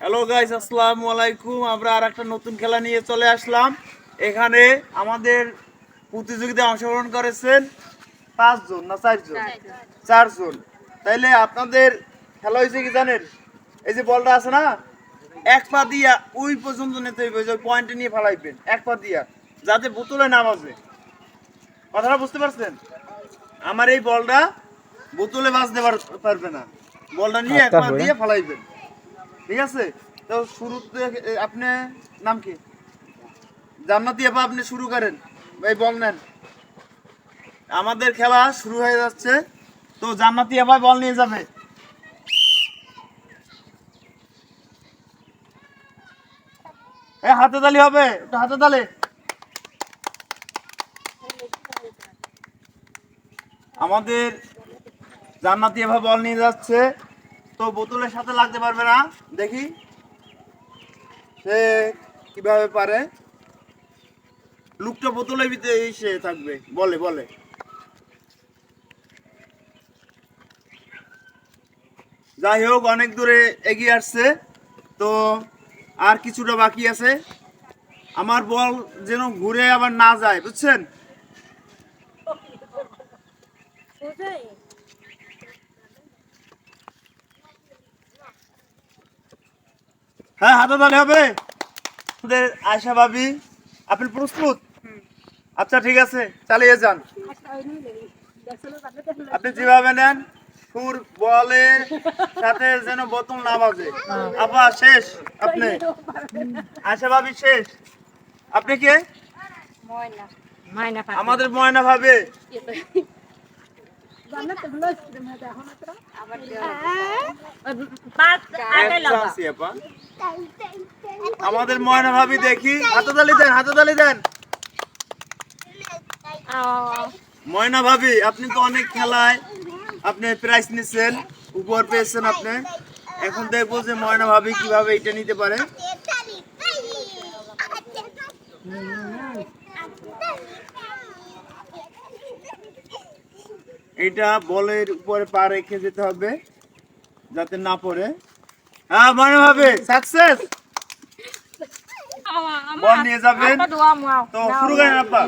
Hello guys আসসালামু আলাইকুম। আমরা আর একটা নতুন খেলা নিয়ে চলে আসলাম। এখানে আমাদের প্রতিযোগিতায় অংশগ্রহণ করেছেন পাঁচজন না চারজন? চারজন। তাইলে আপনাদের খেলা হয়েছে কি জানেন? এই যে বলটা আছে না এক পা দিয়া ওই পর্যন্ত নিতে হইবে যে পয়েন্টে নিয়ে ফেলাইবেন এক পা দিয়া যাতে বোতলে না বাজে কথাটা বুঝতে পারছেন? আমার এই বলটা বোতলে বাজতে পার- পারবে না। বলটা নিয়ে এক পা দিয়ে ফেলাইবেন। ঠিক আছে? তো শুরুতে আপনি নাম কি? জান্নাতি আপা, আপনি শুরু করেন। এই বল নেন আমাদের খেলা শুরু হয়ে যাচ্ছে। তো জান্নাতি আপা বল নিয়ে যাবে। এ, হাতে তালি হবে। একটু হাতে তালি। আমাদের জান্নাতি এভাবে বল নিয়ে যাচ্ছে। তো বোতলের সাথে লাগতে পারবে না। দেখি সে কীভাবে পারে। লুকটা বোতলের ভিতরে সে থাকবে। বলে বলে। যাই হোক, অনেক দূরে এগিয়ে আসছে। তো আর কিছুটা বাকি আছে। আমার বল যেন ঘুরে আবার না যায়, বুঝছেন? হ্যাঁ হাতে তালে হবে। আমাদের আয়সা ভাবি আপনি প্রস্তুত? আচ্ছা ঠিক আছে চালিয়ে যান। আপনি যেভাবে নেন সুর বলে সাথে যেন বোতল না বাজে। আপা শেষ আপনি। আয়সা ভাবি শেষ। আপনি কে? আমাদের ময়না ভাবে পাঁচ আগে এক লগা চান্সই আপা। আমাদের ময়না ভাবি দেখি। হাতে তালি দেন হাতে তালি দেন। ময়না ভাবি আপনি তো অনেক খেলায় আপনি প্রাইজ নিচ্ছেন উপহার পেয়েছেন আপনি। এখন দেখব যে ময়না ভাবি কীভাবে এটা নিতে পারে। এটা বলের উপরে পা রেখে যেতে হবে যাতে না পড়ে। হ্যাঁ মনে হবে। সাকসেস বল নিয়ে যাবেন। তো শুরু করেন আপা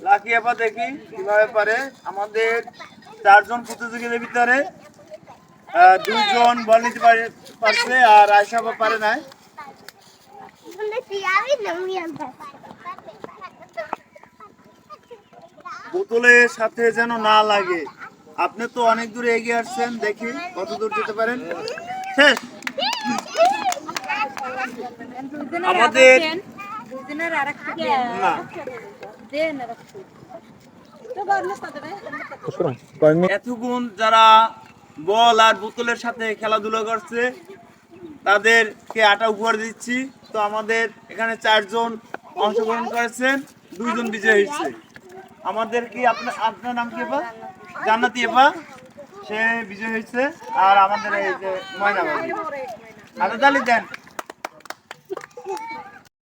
লাকি আপা দেখি কীভাবে পারে। আমাদের চারজন প্রতিযোগীদের ভিতরে আহ, দুইজন বল নিতে পারে পারছে আর আয়সা আপা পারে নাই। বোতলের সাথে যেন না লাগে। আপনি তো অনেক দূরে এগিয়ে আসছেন, দেখি কত দূর যেতে পারেন। শেষ। আমাদের না। এতক্ষণ যারা বল আর বোতলের সাথে খেলাধুলা করছে, তাদেরকে আটা উপহার দিচ্ছি। তো আমাদের এখানে চারজন অংশগ্রহণ করেছেন, দুইজন বিজয় হয়েছে। আমাদের কি আপনার আপনার নাম কি বা জান্নাতি এপা সে বিজয় হয়েছে, আর আমাদের এই যে ময়না হাতে তালি দেন।